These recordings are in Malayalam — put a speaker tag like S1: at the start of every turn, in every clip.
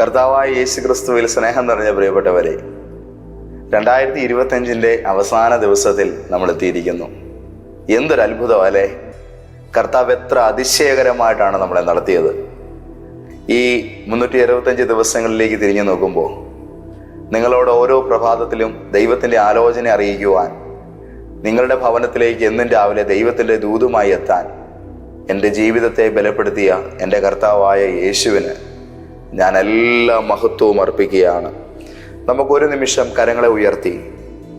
S1: കർത്താവായ യേശു ക്രിസ്തുവിൽ സ്നേഹം നിറഞ്ഞ പ്രിയപ്പെട്ടവരെ രണ്ടായിരത്തി ഇരുപത്തഞ്ചിന്റെ അവസാന ദിവസത്തിൽ നമ്മൾ എത്തിയിരിക്കുന്നു. എന്തൊരു അത്ഭുതം അല്ലേ? കർത്താവ് എത്ര അതിശയകരമായിട്ടാണ് നമ്മളെ നടത്തിയത്. ഈ മുന്നൂറ്റി അറുപത്തഞ്ച് ദിവസങ്ങളിലേക്ക് തിരിഞ്ഞു നോക്കുമ്പോൾ നിങ്ങളോട് ഓരോ പ്രഭാതത്തിലും ദൈവത്തിന്റെ ആലോചന അറിയിക്കുവാൻ നിങ്ങളുടെ ഭവനത്തിലേക്ക് എന്നും രാവിലെ ദൈവത്തിന്റെ ദൂതുമായി എത്താൻ എന്റെ ജീവിതത്തെ ബലപ്പെടുത്തിയ എന്റെ കർത്താവായ യേശുവിന് ഞാൻ എല്ലാ മഹത്വവും അർപ്പിക്കുകയാണ്. നമുക്കൊരു നിമിഷം കരങ്ങളെ ഉയർത്തി.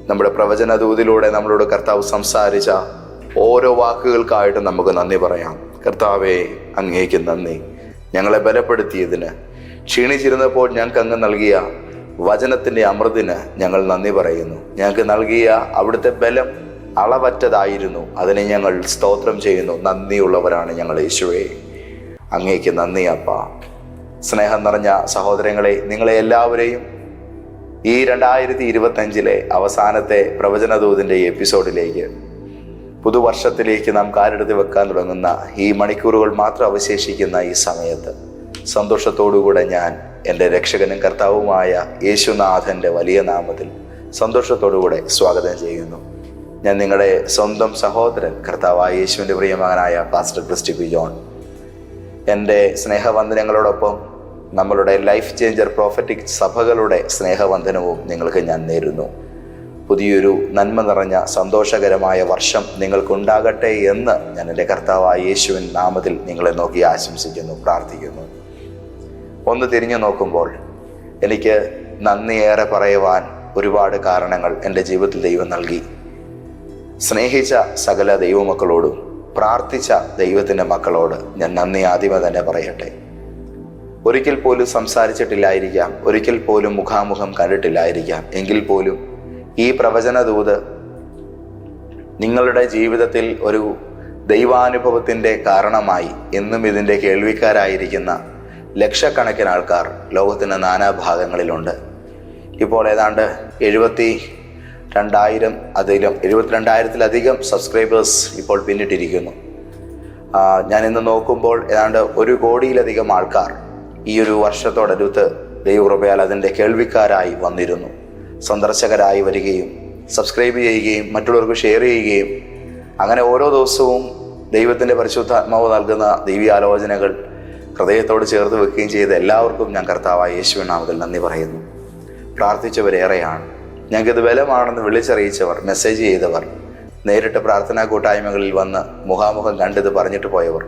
S1: നമ്മുടെ പ്രവചന ദൂതിലൂടെ നമ്മളോട് കർത്താവ് സംസാരിച്ച ഓരോ വാക്കുകൾക്കായിട്ട് നമുക്ക് നന്ദി പറയാം. കർത്താവെ അങ്ങേക്ക് നന്ദി. ഞങ്ങളെ ബലപ്പെടുത്തിയതിന് ക്ഷീണിച്ചിരുന്നപ്പോൾ ഞങ്ങൾക്ക് അങ്ങ് നൽകിയ വചനത്തിന്റെ അമൃതിന് ഞങ്ങൾ നന്ദി പറയുന്നു. ഞങ്ങൾക്ക് നൽകിയ അവിടുത്തെ ബലം അളവറ്റതായിരുന്നു. അതിനെ ഞങ്ങൾ സ്തോത്രം ചെയ്യുന്നു. നന്ദിയുള്ളവരാണ് ഞങ്ങൾ യേശുവേ. അങ്ങേക്ക് നന്ദി അപ്പ. സ്നേഹം നിറഞ്ഞ സഹോദരങ്ങളെ നിങ്ങളെ എല്ലാവരെയും ഈ രണ്ടായിരത്തി ഇരുപത്തഞ്ചിലെ അവസാനത്തെ പ്രവചനദൂതിന്റെ എപ്പിസോഡിലേക്ക് പുതുവർഷത്തിലേക്ക് നാം കാലെടുത്ത് വെക്കാൻ തുടങ്ങുന്ന ഈ മണിക്കൂറുകൾ മാത്രം അവശേഷിക്കുന്ന ഈ സമയത്ത് സന്തോഷത്തോടുകൂടെ ഞാൻ എന്റെ രക്ഷകനും കർത്താവുമായ യേശുനാഥന്റെ വലിയ നാമത്തിൽ സന്തോഷത്തോടുകൂടെ സ്വാഗതം ചെയ്യുന്നു. ഞാൻ നിങ്ങളുടെ സ്വന്തം സഹോദരൻ കർത്താവായ യേശുവിന്റെ പ്രിയമകനായ പാസ്റ്റർ ക്രിസ്റ്റി പി ജോൺ. എന്റെ സ്നേഹവന്ദനങ്ങളോടൊപ്പം നമ്മളുടെ ലൈഫ് ചേഞ്ചർ പ്രോഫറ്റിക് സഭകളുടെ സ്നേഹവന്ദനവും നിങ്ങൾക്ക് ഞാൻ നേരുന്നു. പുതിയൊരു നന്മ നിറഞ്ഞ സന്തോഷകരമായ വർഷം നിങ്ങൾക്കുണ്ടാകട്ടെ എന്ന് ഞാൻ എന്റെ കർത്താവായ യേശുവിൻ നാമത്തിൽ നിങ്ങളെ നോക്കി ആശംസിക്കുന്നു പ്രാർത്ഥിക്കുന്നു. ഒന്ന് തിരിഞ്ഞു നോക്കുമ്പോൾ എനിക്ക് നന്ദിയേറെ പറയുവാൻ ഒരുപാട് കാരണങ്ങൾ എന്റെ ജീവിതത്തിൽ ദൈവം നൽകി. സ്നേഹിച്ച സകല ദൈവമക്കളോടും പ്രാർത്ഥിച്ച ദൈവത്തിന്റെ മക്കളോട് ഞാൻ നന്ദി ആദ്യമേ തന്നെ പറയട്ടെ. ഒരിക്കൽ പോലും സംസാരിച്ചിട്ടില്ലായിരിക്കാം ഒരിക്കൽ പോലും മുഖാമുഖം കണ്ടിട്ടില്ലായിരിക്കാം. എങ്കിൽ പോലും ഈ പ്രവചന ദൂത് നിങ്ങളുടെ ജീവിതത്തിൽ ഒരു ദൈവാനുഭവത്തിന്റെ കാരണമായി എന്നും ഇതിന്റെ കേൾവിക്കാരായിരിക്കുന്ന ലക്ഷക്കണക്കിന് ആൾക്കാർ ലോകത്തിന്റെ നാനാഭാഗങ്ങളിലുണ്ട് ഇപ്പോൾ ഏതാണ്ട് എഴുപത്തി രണ്ടായിരം അതിലും എഴുപത്തിരണ്ടായിരത്തിലധികം സബ്സ്ക്രൈബേഴ്സ് ഇപ്പോൾ പിന്നിട്ടിരിക്കുന്നു. ഞാൻ ഇന്ന് നോക്കുമ്പോൾ ഏതാണ്ട് ഒരു കോടിയിലധികം ആൾക്കാർ ഈ ഒരു വർഷത്തോടടുത്ത് ദൈവകൃപയാൽ അതിന്റെ കേൾവിക്കാരായി വന്നിരുന്നു. സന്ദർശകരായി വരികയും സബ്സ്ക്രൈബ് ചെയ്യുകയും മറ്റുള്ളവർക്ക് ഷെയർ ചെയ്യുകയും അങ്ങനെ ഓരോ ദിവസവും ദൈവത്തിന്റെ പരിശുദ്ധാത്മാവ് നൽകുന്ന ദൈവീയാലോചനകൾ ഹൃദയത്തോട് ചേർത്ത് വെക്കുകയും ചെയ്ത എല്ലാവർക്കും ഞാൻ കർത്താവായ യേശുവിനാമത്തിൽ നന്ദി പറയുന്നു. പ്രാർത്ഥിച്ചവരേറെയാണ്. ഞങ്ങൾക്കിത് ബലമാണെന്ന് വിളിച്ചറിയിച്ചവർ മെസ്സേജ് ചെയ്തവർ നേരിട്ട് പ്രാർത്ഥനാ കൂട്ടായ്മകളിൽ വന്ന് മുഖാമുഖം കണ്ടിത് പറഞ്ഞിട്ട് പോയവർ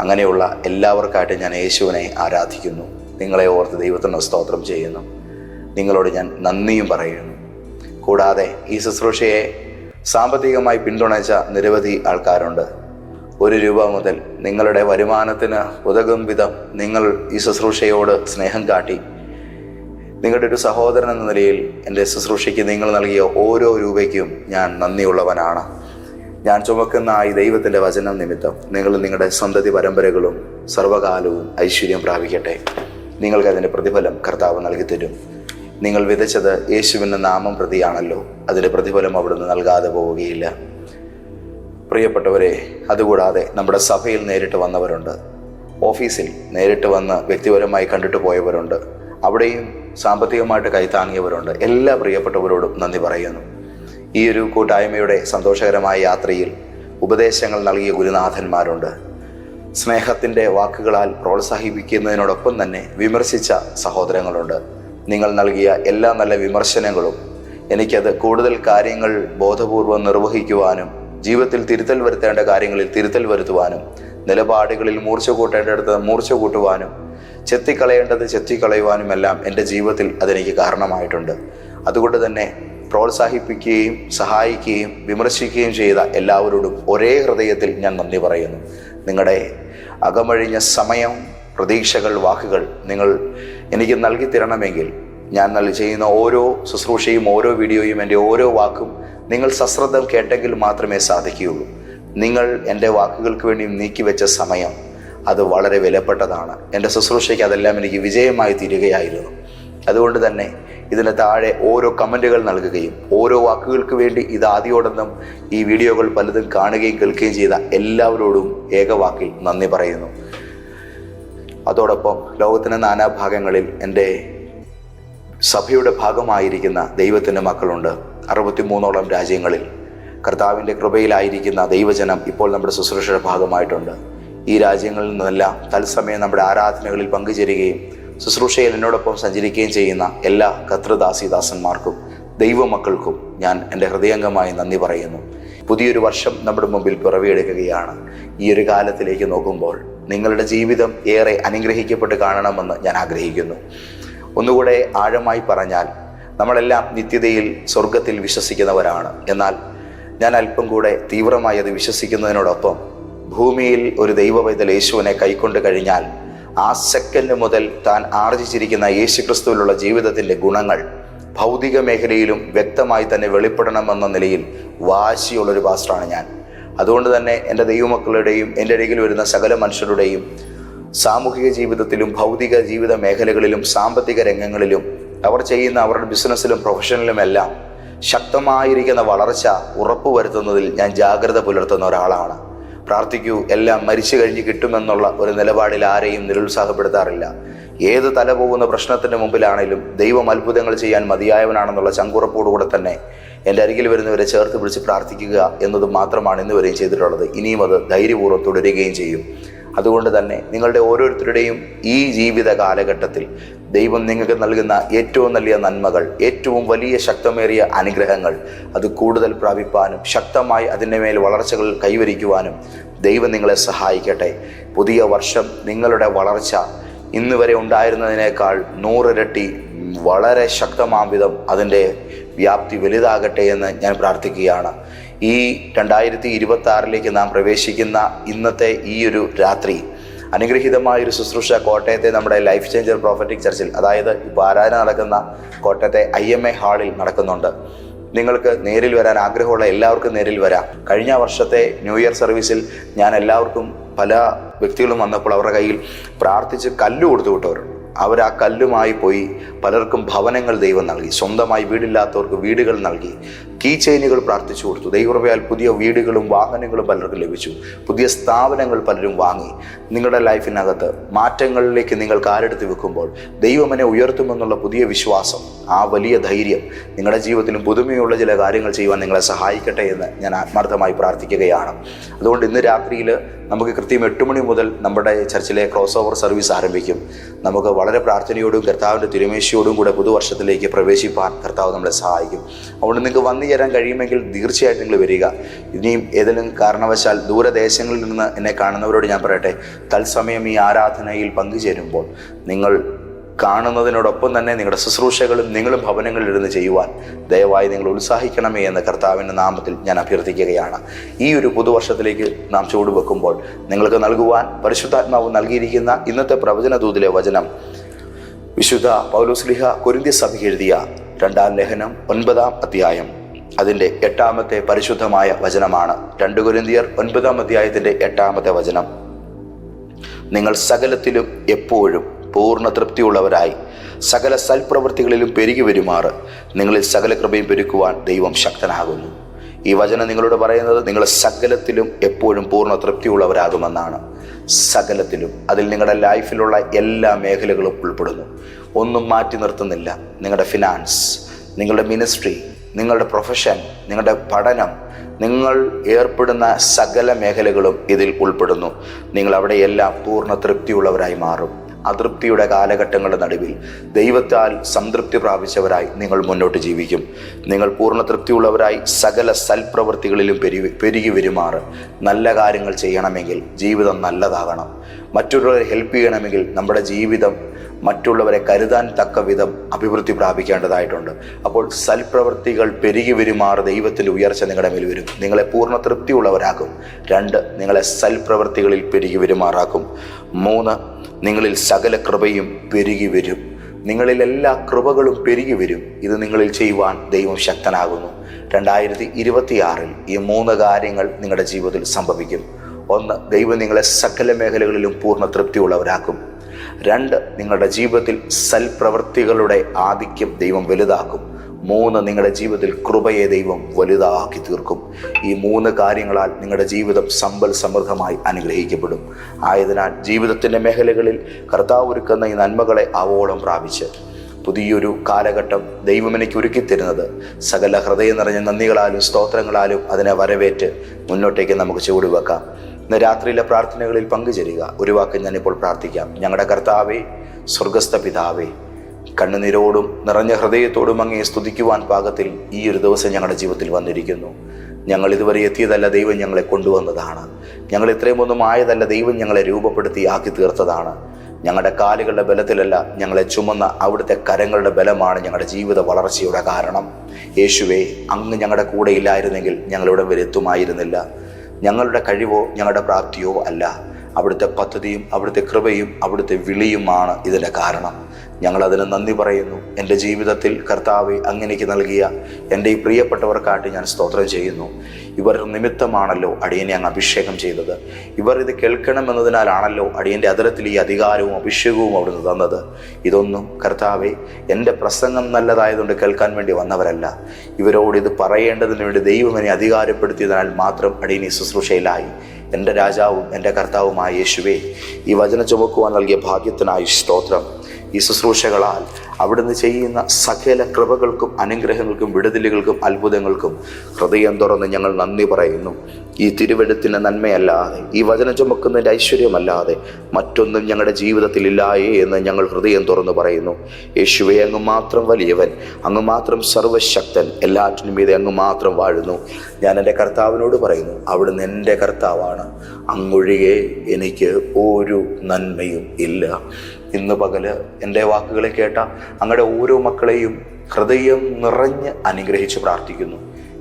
S1: അങ്ങനെയുള്ള എല്ലാവർക്കായിട്ട് ഞാൻ യേശുവിനെ ആരാധിക്കുന്നു. നിങ്ങളെ ഓർത്ത് ദൈവത്തിന് സ്തോത്രം ചെയ്യുന്നു. നിങ്ങളോട് ഞാൻ നന്ദിയും പറയുന്നു. കൂടാതെ ഈ ശുശ്രൂഷയെ സാമ്പത്തികമായി പിന്തുണച്ച നിരവധി ആൾക്കാരുണ്ട്. ഒരു രൂപ മുതൽ നിങ്ങളുടെ വരുമാനത്തിന് ഉതകും വിധം നിങ്ങൾ ഈ ശുശ്രൂഷയോട് സ്നേഹം കാട്ടി നിങ്ങളുടെ ഒരു സഹോദരൻ എന്ന നിലയിൽ എന്റെ ശുശ്രൂഷയ്ക്ക് നിങ്ങൾ നൽകിയ ഓരോ രൂപയ്ക്കും ഞാൻ നന്ദിയുള്ളവനാണ്. ഞാൻ ചുമക്കുന്ന ഈ ദൈവത്തിന്റെ വചനം നിമിത്തം നിങ്ങൾ നിങ്ങളുടെ സന്തതി പരമ്പരകളും സർവകാലവും ഐശ്വര്യം പ്രാപിക്കട്ടെ. നിങ്ങൾക്ക് അതിന്റെ പ്രതിഫലം കർത്താവ് നൽകി തരും. നിങ്ങൾ വിതച്ചത് യേശുവിന്റെ നാമം പ്രതിയാണല്ലോ. അതിന്റെ പ്രതിഫലം അവിടുന്ന് നൽകാതെ പോവുകയില്ല. പ്രിയപ്പെട്ടവരെ അതുകൂടാതെ നമ്മുടെ സഭയിൽ നേരിട്ട് വന്നവരുണ്ട്. ഓഫീസിൽ നേരിട്ട് വന്ന് വ്യക്തിപരമായി കണ്ടിട്ട് പോയവരുണ്ട്. അവിടെയും സാമ്പത്തികമായിട്ട് കൈത്താങ്ങിയവരുണ്ട് എല്ലാ പ്രിയപ്പെട്ടവരോടും നന്ദി പറയുന്നു. ഈ ഒരു കൂട്ടായ്മയുടെ സന്തോഷകരമായ യാത്രയിൽ ഉപദേശങ്ങൾ നൽകിയ ഗുരുനാഥന്മാരുണ്ട്. സ്നേഹത്തിന്റെ വാക്കുകളാൽ പ്രോത്സാഹിപ്പിക്കുന്നതിനോടൊപ്പം തന്നെ വിമർശിച്ച സഹോദരങ്ങളുണ്ട്. നിങ്ങൾ നൽകിയ എല്ലാ നല്ല വിമർശനങ്ങളും എനിക്കത് കൂടുതൽ കാര്യങ്ങൾ ബോധപൂർവം നിർവഹിക്കുവാനും ജീവിതത്തിൽ തിരുത്തൽ വരുത്തേണ്ട കാര്യങ്ങളിൽ തിരുത്തൽ വരുത്തുവാനും നിലപാടുകളിൽ മൂർച്ച കൂട്ടേണ്ടടുത്ത് മൂർച്ച കൂട്ടുവാനും ചെത്തിക്കളയേണ്ടത് ചെത്തിക്കളയുവാനും എല്ലാം എന്റെ ജീവിതത്തിൽ അതെനിക്ക് കാരണമായിട്ടുണ്ട്. അതുകൊണ്ട് തന്നെ പ്രോത്സാഹിപ്പിക്കുകയും സഹായിക്കുകയും വിമർശിക്കുകയും ചെയ്ത എല്ലാവരോടും ഒരേ ഹൃദയത്തിൽ ഞാൻ നന്ദി പറയുന്നു. നിങ്ങളുടെ അകമഴിഞ്ഞ സമയം പ്രതീക്ഷകൾ വാക്കുകൾ നിങ്ങൾ എനിക്ക് നൽകി തരണമെങ്കിൽ ഞാൻ നൽകി ചെയ്യുന്ന ഓരോ ശുശ്രൂഷയും ഓരോ വീഡിയോയും എന്റെ ഓരോ വാക്കും നിങ്ങൾ സശ്രദ്ധം കേട്ടെങ്കിൽ മാത്രമേ സാധിക്കുകയുള്ളൂ. നിങ്ങൾ എന്റെ വാക്കുകൾക്ക് വേണ്ടി നീക്കിവെച്ച സമയം അത് വളരെ വിലപ്പെട്ടതാണ്. എന്റെ ശുശ്രൂഷയ്ക്ക് അതെല്ലാം എനിക്ക് വിജയമായി തീരുകയായിരുന്നു. അതുകൊണ്ട് തന്നെ ഇതിന് താഴെ ഓരോ കമന്റുകൾ നൽകുകയും ഓരോ വാക്കുകൾക്ക് വേണ്ടി ഇത് ആദ്യോടൊന്നും ഈ വീഡിയോകൾ പലതും കാണുകയും കേൾക്കുകയും ചെയ്ത എല്ലാവരോടും ഏകവാക്കിൽ നന്ദി പറയുന്നു. അതോടൊപ്പം ലോകത്തിന്റെ നാനാഭാഗങ്ങളിൽ എന്റെ സഭയുടെ ഭാഗമായിരിക്കുന്ന ദൈവത്തിന്റെ മക്കളുണ്ട്. അറുപത്തിമൂന്നോളം രാജ്യങ്ങളിൽ കർത്താവിന്റെ കൃപയിലായിരിക്കുന്ന ദൈവജനം ഇപ്പോൾ നമ്മുടെ ശുശ്രൂഷയുടെ ഭാഗമായിട്ടുണ്ട്. ഈ രാജ്യങ്ങളിൽ നിന്നെല്ലാം തത്സമയം നമ്മുടെ ആരാധനകളിൽ പങ്കുചേരുകയും ശുശ്രൂഷയിൽ എന്നോടൊപ്പം സഞ്ചരിക്കുകയും ചെയ്യുന്ന എല്ലാ കർത്തൃദാസിദാസന്മാർക്കും ദൈവമക്കൾക്കും ഞാൻ എന്റെ ഹൃദയംഗമായി നന്ദി പറയുന്നു. പുതിയൊരു വർഷം നമ്മുടെ മുമ്പിൽ പിറവിയെടുക്കുകയാണ്. ഈ ഒരു കാലത്തിലേക്ക് നോക്കുമ്പോൾ നിങ്ങളുടെ ജീവിതം ഏറെ അനുഗ്രഹിക്കപ്പെട്ട് കാണണമെന്ന് ഞാൻ ആഗ്രഹിക്കുന്നു. ഒന്നുകൂടെ ആഴമായി പറഞ്ഞാൽ നമ്മളെല്ലാം നിത്യതയിൽ സ്വർഗത്തിൽ വിശ്വസിക്കുന്നവരാണ്. എന്നാൽ ഞാൻ അല്പം കൂടെ തീവ്രമായി അത് വിശ്വസിക്കുന്നതിനോടൊപ്പം ഭൂമിയിൽ ഒരു ദൈവവൈതൽ യേശുവിനെ കൈക്കൊണ്ട് കഴിഞ്ഞാൽ ആ സെക്കൻഡ് മുതൽ താൻ ആർജിച്ചിരിക്കുന്ന യേശുക്രിസ്തുവിലുള്ള ജീവിതത്തിന്റെ ഗുണങ്ങൾ ഭൗതിക മേഖലയിലും വ്യക്തമായി തന്നെ വെളിപ്പെടണമെന്ന നിലയിൽ വാശിയുള്ളൊരു പാസ്റ്ററാണ് ഞാൻ. അതുകൊണ്ട് തന്നെ എന്റെ ദൈവമക്കളുടെയും എന്റെ ഇടയിൽ വരുന്ന സകല മനുഷ്യരുടെയും സാമൂഹിക ജീവിതത്തിലും ഭൗതിക ജീവിത മേഖലകളിലും സാമ്പത്തിക രംഗങ്ങളിലും അവർ ചെയ്യുന്ന അവരുടെ ബിസിനസ്സിലും പ്രൊഫഷനിലും എല്ലാം ശക്തമായിരിക്കുന്ന വളർച്ച ഉറപ്പുവരുത്തുന്നതിൽ ഞാൻ ജാഗ്രത പുലർത്തുന്ന ഒരാളാണ്. പ്രാർത്ഥിക്കൂ എല്ലാം മരിച്ചു കഴിഞ്ഞ് കിട്ടുമെന്നുള്ള ഒരു നിലപാടിൽ ആരെയും നിരുത്സാഹപ്പെടുത്താറില്ല. ഏത് തല പോകുന്ന പ്രശ്നത്തിന്റെ മുമ്പിലാണെങ്കിലും ദൈവം അത്ഭുതങ്ങൾ ചെയ്യാൻ മതിയായവനാണെന്നുള്ള ചങ്കുറപ്പോടുകൂടെ തന്നെ എന്റെ അരികിൽ വരുന്നവരെ ചേർത്ത് പിടിച്ച് പ്രാർത്ഥിക്കുക എന്നത് മാത്രമാണ് ഇന്നുവരെയും ചെയ്തിട്ടുള്ളത്. ഇനിയും അത് ധൈര്യപൂർവം തുടരുകയും ചെയ്യും. അതുകൊണ്ട് തന്നെ നിങ്ങളുടെ ഓരോരുത്തരുടെയും ഈ ജീവിത കാലഘട്ടത്തിൽ ദൈവം നിങ്ങൾക്ക് നൽകുന്ന ഏറ്റവും വലിയ നന്മകൾ ഏറ്റവും വലിയ ശക്തമേറിയ അനുഗ്രഹങ്ങൾ. അത് കൂടുതൽ പ്രാപിപ്പാനും ശക്തമായി അതിന്റെ മേൽ വളർച്ചകൾ കൈവരിക്കുവാനും ദൈവം നിങ്ങളെ സഹായിക്കട്ടെ. പുതിയ വർഷം നിങ്ങളുടെ വളർച്ച ഇന്ന് വരെ ഉണ്ടായിരുന്നതിനേക്കാൾ നൂറിരട്ടി വളരെ ശക്തമാം വിധം അതിന്റെ വ്യാപ്തി വലുതാകട്ടെ എന്ന് ഞാൻ പ്രാർത്ഥിക്കുകയാണ്. ഈ രണ്ടായിരത്തി ഇരുപത്തി ആറിലേക്ക് നാം പ്രവേശിക്കുന്ന ഇന്നത്തെ ഈ ഒരു രാത്രി അനുഗ്രഹീതമായ ഒരു ശുശ്രൂഷ കോട്ടയത്തെ നമ്മുടെ ലൈഫ് ചേഞ്ചർ പ്രോഫറ്റിക് ചർച്ചിൽ അതായത് ഇപ്പോൾ ആരാധന നടക്കുന്ന കോട്ടയത്തെ ഐ എം എ ഹാളിൽ നടക്കുന്നുണ്ട്. നിങ്ങൾക്ക് നേരിൽ വരാൻ ആഗ്രഹമുള്ള എല്ലാവർക്കും നേരിൽ വരാം. കഴിഞ്ഞ വർഷത്തെ ന്യൂ ഇയർ സർവീസിൽ ഞാൻ എല്ലാവർക്കും പല വ്യക്തികളും വന്നപ്പോൾ അവരുടെ കയ്യിൽ പ്രാർത്ഥിച്ച് കല്ല് കൊടുത്തു വിട്ടവരുണ്ട് അവർ ആ കല്ലുമായി പോയി പലർക്കും ഭവനങ്ങൾ ദൈവം നൽകി. സ്വന്തമായി വീടില്ലാത്തവർക്ക് വീടുകൾ നൽകി. കീ ചെയിനുകൾ പ്രാർത്ഥിച്ചു കൊടുത്തു. ദൈവകൃപയാൽ പുതിയ വീടുകളും വാഹനങ്ങളും പലർക്കും ലഭിച്ചു. പുതിയ സ്ഥാപനങ്ങൾ പലരും വാങ്ങി. നിങ്ങളുടെ ലൈഫിനകത്ത് മാറ്റങ്ങളിലേക്ക് നിങ്ങൾ കാലെടുത്ത് വെക്കുമ്പോൾ ദൈവമനെ ഉയർത്തുമെന്നുള്ള പുതിയ വിശ്വാസം ആ വലിയ ധൈര്യം നിങ്ങളുടെ ജീവിതത്തിലും പുതുമയുള്ള ചില കാര്യങ്ങൾ ചെയ്യുവാൻ നിങ്ങളെ സഹായിക്കട്ടെ എന്ന് ഞാൻ ആത്മാർത്ഥമായി പ്രാർത്ഥിക്കുകയാണ്. അതുകൊണ്ട് ഇന്ന് രാത്രിയിൽ നമുക്ക് കൃത്യം എട്ട് മണി മുതൽ നമ്മുടെ ചർച്ചിലെ ക്രോസ് ഓവർ സർവീസ് ആരംഭിക്കും. നമുക്ക് വളരെ പ്രാർത്ഥനയോടും കർത്താവിന്റെ തിരുമേശയോടും കൂടെ പുതുവർഷത്തിലേക്ക് പ്രവേശിപ്പാൻ കർത്താവ് നമ്മളെ സഹായിക്കും. അതുകൊണ്ട് നിങ്ങൾക്ക് വന്നു ചേരാൻ കഴിയുമെങ്കിൽ തീർച്ചയായിട്ടും നിങ്ങൾ വരിക. ഇനിയും ഏതെങ്കിലും കാരണവശാൽ ദൂരദേശങ്ങളിൽ നിന്ന് എന്നെ കാണുന്നവരോട് ഞാൻ പറയട്ടെ. തത്സമയം ഈ ആരാധനയിൽ പങ്കുചേരുമ്പോൾ നിങ്ങൾ കാണുന്നതിനോടൊപ്പം തന്നെ നിങ്ങളുടെ ശുശ്രൂഷകളും നിങ്ങളും ഭവനങ്ങളിൽ ഇരുന്ന് ചെയ്യുവാൻ ദയവായി നിങ്ങൾ ഉത്സാഹിക്കണമേ എന്ന കർത്താവിന്റെ നാമത്തിൽ ഞാൻ അഭ്യർത്ഥിക്കുകയാണ്. ഈ ഒരു പുതുവർഷത്തിലേക്ക് നാം ചുവടുവെക്കുമ്പോൾ നിങ്ങൾക്ക് നൽകുവാൻ പരിശുദ്ധാത്മാവ് നൽകിയിരിക്കുന്ന ഇന്നത്തെ പ്രവചന ദൂതിലെ വചനം വിശുദ്ധ പൗലോസ്ലിഹ കൊരിന്തി സഭയ്ക്ക് എഴുതിയ രണ്ടാം ലേഖനം ഒൻപതാം അധ്യായം. അതിന്റെ എട്ടാമത്തെ പരിശുദ്ധമായ വചനമാണ്. രണ്ട് കുരിന്തിയർ ഒൻപതാം അധ്യായത്തിന്റെ എട്ടാമത്തെ വചനം. നിങ്ങൾ സകലത്തിലും എപ്പോഴും പൂർണ തൃപ്തിയുള്ളവരായി സകല സൽപ്രവൃത്തികളിലും പെരുകി വരുമാറ്. നിങ്ങളിൽ സകല കൃപയും പെരുക്കുവാൻ ദൈവം ശക്തനാകുന്നു. ഈ വചനം നിങ്ങളോട് പറയുന്നത് നിങ്ങൾ സകലത്തിലും എപ്പോഴും പൂർണ തൃപ്തിയുള്ളവരാകുമെന്നാണ്. സകലത്തിലും. അതിൽ നിങ്ങളുടെ ലൈഫിലുള്ള എല്ലാ മേഖലകളും ഉൾപ്പെടുന്നു. ഒന്നും മാറ്റി നിർത്തുന്നില്ല. നിങ്ങളുടെ ഫിനാൻസ് നിങ്ങളുടെ മിനിസ്ട്രി നിങ്ങളുടെ പ്രൊഫഷൻ നിങ്ങളുടെ പഠനം നിങ്ങൾ ഏർപ്പെടുന്ന സകല മേഖലകളും ഇതിൽ ഉൾപ്പെടുന്നു. നിങ്ങൾ അവിടെയെല്ലാം പൂർണ തൃപ്തിയുള്ളവരായി മാറും. അതൃപ്തിയുടെ കാലഘട്ടങ്ങളുടെ നടുവിൽ ദൈവത്താൽ സംതൃപ്തി പ്രാപിച്ചവരായി നിങ്ങൾ മുന്നോട്ട് ജീവിക്കും. നിങ്ങൾ പൂർണ തൃപ്തിയുള്ളവരായി സകല സൽപ്രവൃത്തികളിലും പെരുകി പെരുകി വരുമാറ് നല്ല കാര്യങ്ങൾ ചെയ്യണമെങ്കിൽ ജീവിതം നല്ലതാകണം. മറ്റുള്ളവരെ ഹെൽപ്പ് ചെയ്യണമെങ്കിൽ നമ്മുടെ ജീവിതം മറ്റുള്ളവരെ കരുതാൻ തക്ക വിധം അഭിവൃദ്ധി പ്രാപിക്കേണ്ടതായിട്ടുണ്ട്. അപ്പോൾ സൽപ്രവൃത്തികൾ പെരുകി വരുമാറ് ദൈവത്തിൽ ഉയർച്ച നിങ്ങളുടെ മേൽ വരും. നിങ്ങളെ പൂർണ തൃപ്തിയുള്ളവരാക്കും. രണ്ട് നിങ്ങളെ സൽപ്രവൃത്തികളിൽ പെരുകി വരുമാറാക്കും മൂന്ന് നിങ്ങളിൽ സകല കൃപയും പെരുകി വരും. നിങ്ങളിൽ എല്ലാ കൃപകളും പെരുകി വരും. ഇത് നിങ്ങളിൽ ചെയ്യുവാൻ ദൈവം ശക്തനാകുന്നു. രണ്ടായിരത്തി ഇരുപത്തിയാറിൽ ഈ മൂന്ന് കാര്യങ്ങൾ നിങ്ങളുടെ ജീവിതത്തിൽ സംഭവിക്കും. ഒന്ന് ദൈവം നിങ്ങളെ സകല മേഖലകളിലും പൂർണ തൃപ്തിയുള്ളവരാക്കും. രണ്ട് നിങ്ങളുടെ ജീവിതത്തിൽ സൽപ്രവൃത്തികളുടെ ആധിക്യം ദൈവം വലുതാക്കും. മൂന്ന് നിങ്ങളുടെ ജീവിതത്തിൽ കൃപയെ ദൈവം വലുതാക്കി തീർക്കും. ഈ മൂന്ന് കാര്യങ്ങളാൽ നിങ്ങളുടെ ജീവിതം സമ്പൽ സമൃദ്ധമായി അനുഗ്രഹിക്കപ്പെടും. ആയതിനാൽ ജീവിതത്തിന്റെ മേഖലകളിൽ കർത്താവ് ഒരുക്കുന്ന ഈ നന്മകളെ ആവോളം പ്രാപിച്ച് പുതിയൊരു കാലഘട്ടം ദൈവം എനിക്ക് ഒരുക്കിത്തരുന്നത് സകല ഹൃദയം നിറഞ്ഞ നന്ദികളാലും സ്തോത്രങ്ങളാലും അതിനെ വരവേറ്റ് മുന്നോട്ടേക്ക് നമുക്ക് ചുവടുവെക്കാം. ഇന്ന് രാത്രിയിലെ പ്രാർത്ഥനകളിൽ പങ്കുചേരുക. ഒരു വാക്ക് ഞാനിപ്പോൾ പ്രാർത്ഥിക്കാം. ഞങ്ങളുടെ കർത്താവേ സ്വർഗസ്ഥ പിതാവേ കണ്ണുനീരോടും നിറഞ്ഞ ഹൃദയത്തോടും അങ്ങേ സ്തുതിക്കുവാൻ പാകത്തിൽ ഈ ഒരു ദിവസം ഞങ്ങളുടെ ജീവിതത്തിൽ വന്നിരിക്കുന്നു. ഞങ്ങൾ ഇതുവരെ എത്തിയതല്ല ദൈവം ഞങ്ങളെ കൊണ്ടുവന്നതാണ്. ഞങ്ങൾ ഇത്രയും ഒന്നും ആയതല്ല ദൈവം ഞങ്ങളെ രൂപപ്പെടുത്തി ആക്കി തീർത്തതാണ്. ഞങ്ങളുടെ കാലുകളുടെ ബലത്തിലല്ല ഞങ്ങളെ ചുമന്ന അവിടുത്തെ കരങ്ങളുടെ ബലമാണ് ഞങ്ങളുടെ ജീവിത വളർച്ചയുടെ കാരണം. യേശുവേ അങ്ങ് ഞങ്ങളുടെ കൂടെ ഇല്ലായിരുന്നെങ്കിൽ ഞങ്ങളിവിടെ വരെ എത്തുമായിരുന്നില്ല. ഞങ്ങളുടെ കഴിവോ ഞങ്ങളുടെ പ്രാപ്തിയോ അല്ല. അവിടുത്തെ പദ്ധതിയും അവിടുത്തെ കൃപയും അവിടുത്തെ വിളിയുമാണ് ഇതിന്റെ കാരണം. ഞങ്ങളതിന് നന്ദി പറയുന്നു. എന്റെ ജീവിതത്തിൽ കർത്താവെ അങ്ങനെക്ക് നൽകിയ എന്റെ ഈ പ്രിയപ്പെട്ടവർക്കായിട്ട് ഞാൻ സ്തോത്രം ചെയ്യുന്നു. ഇവർ നിമിത്തമാണല്ലോ അടിയനെ അങ്ങ് അഭിഷേകം ചെയ്തത്. ഇവർ ഇത് കേൾക്കണമെന്നതിനാലാണല്ലോ അടിയന്റെ അതിരത്തിൽ ഈ അധികാരവും അഭിഷേകവും അവിടുന്ന് തന്നത്. ഇതൊന്നും കർത്താവെ എന്റെ പ്രസംഗം നല്ലതായതുകൊണ്ട് കേൾക്കാൻ വേണ്ടി വന്നവരല്ല. ഇവരോട് ഇത് പറയേണ്ടതിന് വേണ്ടി ദൈവം എന്നെ അധികാരപ്പെടുത്തിയതിനാൽ മാത്രം അടിയനി ശുശ്രൂഷയിലായി. എന്റെ രാജാവും എന്റെ കർത്താവുമായ യേശുവേ ഈ വചന ചുമക്കുവാൻ നൽകിയ ഭാഗ്യത്തിനായി സ്തോത്രം. ഈ ശുശ്രൂഷകളാൽ അവിടുന്ന് ചെയ്യുന്ന സകല കൃപകൾക്കും അനുഗ്രഹങ്ങൾക്കും വിടുതലുകൾക്കും അത്ഭുതങ്ങൾക്കും ഹൃദയം തുറന്ന് ഞങ്ങൾ നന്ദി പറയുന്നു. ഈ തിരുവെടുത്തിന്റെ നന്മയല്ലാതെ ഈ വചനം ചുമക്കുന്നതിന്റെ ഐശ്വര്യമല്ലാതെ മറ്റൊന്നും ഞങ്ങളുടെ ജീവിതത്തിൽ ഇല്ലായേ എന്ന് ഞങ്ങൾ ഹൃദയം തുറന്ന് പറയുന്നു. യേശുവെ അങ്ങ് മാത്രം വലിയവൻ അങ്ങ് മാത്രം സർവശക്തൻ എല്ലാറ്റിനും മീതെ അങ്ങ് മാത്രം വാഴുന്നു. ഞാൻ എന്റെ കർത്താവിനോട് പറയുന്നു അവിടുന്ന് എന്റെ കർത്താവാണ്. അങ്ങൊഴികെ എനിക്ക് ഒരു നന്മയും ഇല്ല. ഇന്ന് പകൽ എന്റെ വാക്കുകളെ കേട്ട അങ്ങയുടെ ഓരോ മക്കളെയും ഹൃദയം നിറഞ്ഞ് അനുഗ്രഹിച്ച് പ്രാർത്ഥിക്കുന്നു.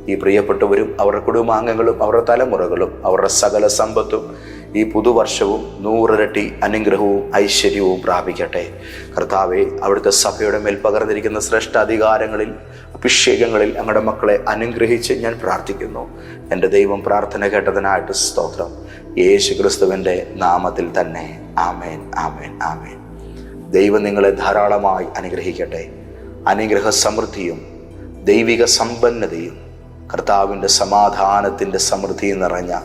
S1: ഈ പ്രിയപ്പെട്ടവരും അവരുടെ കുടുംബാംഗങ്ങളും അവരുടെ തലമുറകളും അവരുടെ സകല സമ്പത്തും ഈ പുതുവർഷവും നൂറിരട്ടി അനുഗ്രഹവും ഐശ്വര്യവും പ്രാപിക്കട്ടെ. കർത്താവെ അവിടുത്തെ സഭയുടെ മേൽ പകർന്നിരിക്കുന്ന ശ്രേഷ്ഠ അധികാരങ്ങളിൽ അഭിഷേകങ്ങളിൽ ഞങ്ങളുടെ മക്കളെ അനുഗ്രഹിച്ച് ഞാൻ പ്രാർത്ഥിക്കുന്നു. എന്റെ ദൈവം പ്രാർത്ഥന കേട്ടതിനായിട്ട് സ്തോത്രം. യേശു ക്രിസ്തുവിന്റെ നാമത്തിൽ തന്നെ. ആമേൻ ആമേൻ ആമേൻ. ദൈവം നിങ്ങളെ ധാരാളമായി അനുഗ്രഹിക്കട്ടെ. അനുഗ്രഹ സമൃദ്ധിയും ദൈവിക സമ്പന്നതയും കർത്താവിന്റെ സമാധാനത്തിന്റെ സമൃദ്ധി നിറഞ്ഞ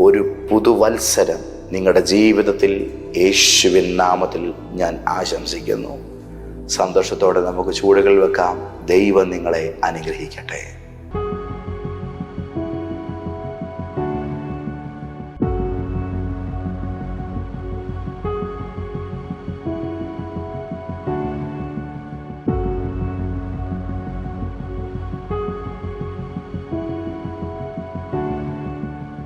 S1: ഒരു പുതുവത്സരം നിങ്ങളുടെ ജീവിതത്തിൽ യേശുവിൻ നാമത്തിൽ ഞാൻ ആശംസിക്കുന്നു. സന്തോഷത്തോടെ നമുക്ക് ചൂടുകൾ വെക്കാം. ദൈവം നിങ്ങളെ അനുഗ്രഹിക്കട്ടെ.